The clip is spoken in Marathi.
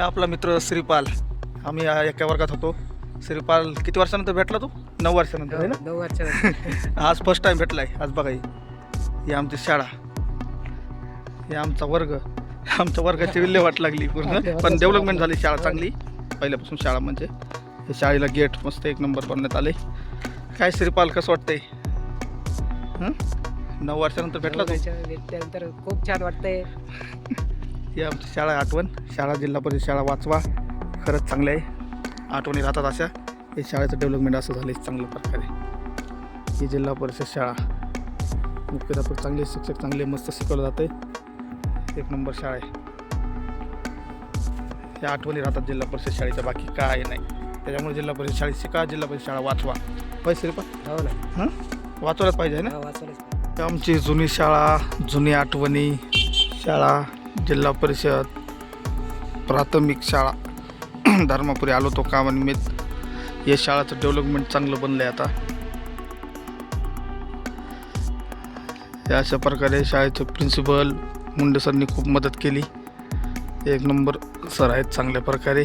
आपला मित्र श्रीपाल. आम्ही एका वर्गात होतो. श्रीपाल किती वर्षानंतर भेटला तू? नऊ वर्षानंतर आहे ना? नऊ वर्षात आज फर्स्ट टाइम भेटलाय. आज बघा ही. ही आमची शाळा. हे आमचा वर्ग. आमच्या वर्गाची विल्हेवाट लागली पूर्ण. पण डेव्हलपमेंट झाली शाळा चांगली. पहिल्यापासून शाळा म्हणजे. हे शाळेला गेट मस्त एक नंबर बनवण्यात आले. काय श्रीपाल कसं वाटतंय? हं? नऊ वर्षानंतर भेटला भेटल्यानंतर खूप छान वाटतंय. ही आमची शाळा आहे आठवण. शाळा जिल्हा परिषद शाळा वाचवा. खरंच चांगले आहे. आठवणी राहतात अशा. हे शाळेचं डेव्हलपमेंट असं झालं आहे चांगल्या प्रकारे. ही जिल्हा परिषद शाळा. मुख्याध्यापक चांगले शिक्षक चांगले मस्त शिकवलं जाते एक नंबर शाळा आहे. या आठवणी राहतात जिल्हा परिषद शाळेच्या. बाकी काय नाही. त्याच्यामुळे जिल्हा परिषद शाळेत शिका जिल्हा परिषद शाळा वाचवा. पैसे पण. हो हां? पाहिजे ना? हा, वाचवलंच. आमची जुनी शाळा जुनी आठवणी शाळा जिल्हा परिषद प्राथमिक शाळा धर्मापुरी आलो तो कामानिमित्त या शाळाचं डेव्हलपमेंट चांगलं बनलं आहे आता. या अशा प्रकारे शाळेचे प्रिन्सिपल मुंडे सरनी खूप मदत केली. एक नंबर सर आहेत चांगल्या प्रकारे.